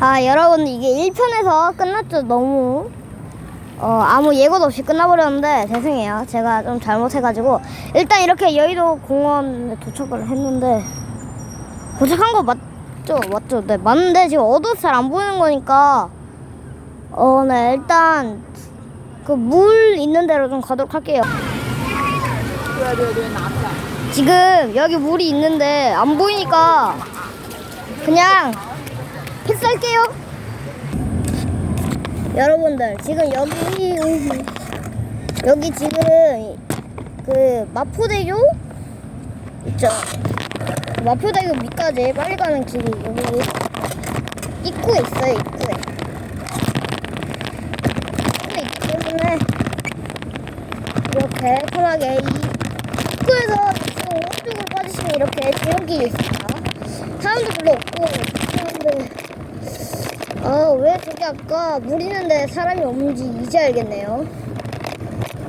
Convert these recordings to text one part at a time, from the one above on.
아 여러분 이게 1편에서 끝났죠 너무. 어, 아무 예고도 없이 끝나버렸는데 죄송해요. 제가 좀 잘못해가지고. 일단 이렇게 여의도 공원에 도착을 했는데 도착한 거 맞죠? 맞죠? 네 맞는데 지금 어두워서 잘 안 보이는 거니까. 어 네 일단 그 물 있는 대로 좀 가도록 할게요. 지금 여기 물이 있는데 안 보이니까 그냥 패스할게요. 여러분들 지금 여기 여기 지금 그 마포대교 있죠? 마포대교 밑까지 빨리 가는 길이 여기 입구에 있어요 입구에. 때문에 이렇게 편하게 이 입구에서 오른쪽으로 빠지시면 이렇게 지름길이 있습니다. 사람도 별로 없고 아 왜 저기 아까 물 있는데 사람이 없는지 이제 알겠네요.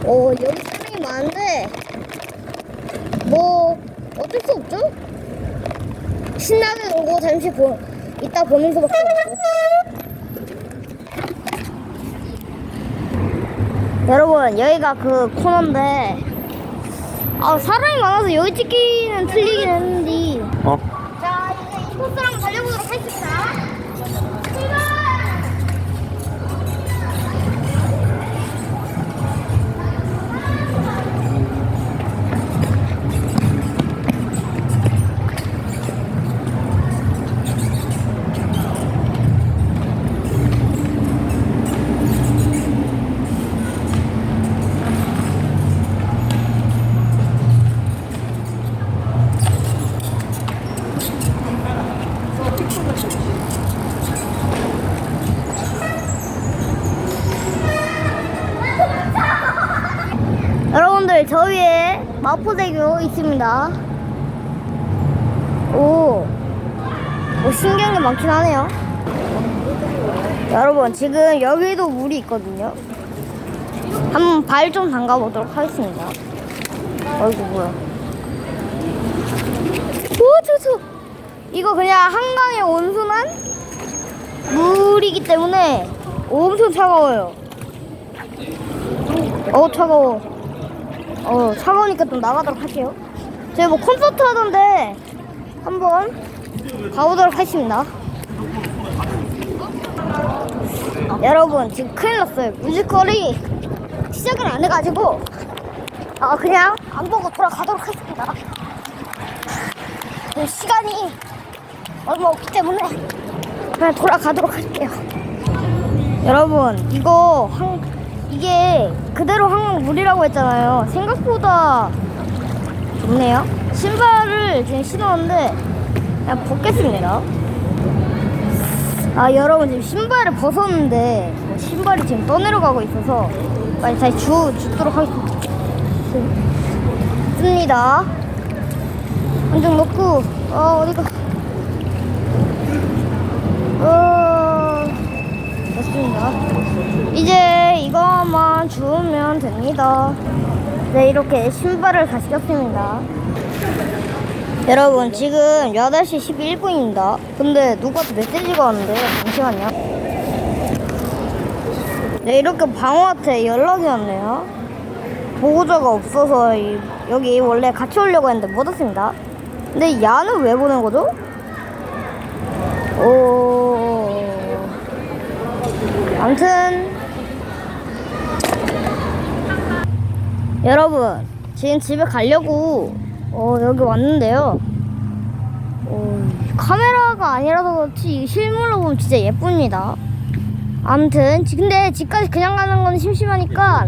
어 여기 사람이 많은데 뭐 어쩔 수 없죠? 신나게 놀고 잠시 보, 이따 보는 수밖에 없고. 여러분 여기가 그 코너인데 아 사람이 많아서 여기 찍기는 틀리긴 했는데 어? 자 이제 이 한번 달려보도록 하겠습니다 여러분들 저 위에 마포대교 있습니다. 오, 오 신기한 게 많긴 하네요. 여러분 지금 여기도 물이 있거든요. 한번 발 좀 담가 보도록 하겠습니다. 어이구 뭐야. 오 저저. 이거 그냥 한강에 온순한 물이기 때문에 엄청 차가워요. 어 차가워 어 차가우니까 좀 나가도록 할게요. 저희 뭐 콘서트 하던데 한번 가보도록 하겠습니다. 여러분 지금 큰일 났어요. 뮤지컬이 시작을 안 해가지고. 아 그냥 안 보고 돌아가도록 하겠습니다. 그 시간이 얼마 없기 때문에 그냥 돌아가도록 할게요. 여러분 이거 한 이게 그대로 한강 물이라고 했잖아요. 생각보다 좋네요. 신발을 지금 신었는데 그냥 벗겠습니다. 아 여러분 지금 신발을 벗었는데 신발이 지금 떠내려가고 있어서 빨리 다시 주 주도록 하겠습니다. 한장 넣고 아 어디가? 어 됐습니다. 이제 이것만 됩니다. 네, 이렇게 신발을 다시 꼈습니다. 여러분, 지금 8시 11분입니다. 근데 누구한테 메시지가 왔는데, 잠시만요. 네, 이렇게 방어한테 연락이 왔네요. 보호자가 없어서 이- 여기 원래 같이 오려고 했는데 못 왔습니다. 근데 야는 왜 보낸 거죠? 오. 아무튼 여러분 지금 집에 가려고 어, 여기 왔는데요. 어, 카메라가 아니라서 그렇지 실물로 보면 진짜 예쁩니다. 아무튼 지- 근데 집까지 그냥 가는 건 심심하니까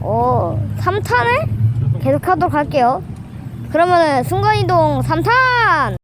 어 3탄을 계속 하도록 할게요. 그러면은 순간이동 3탄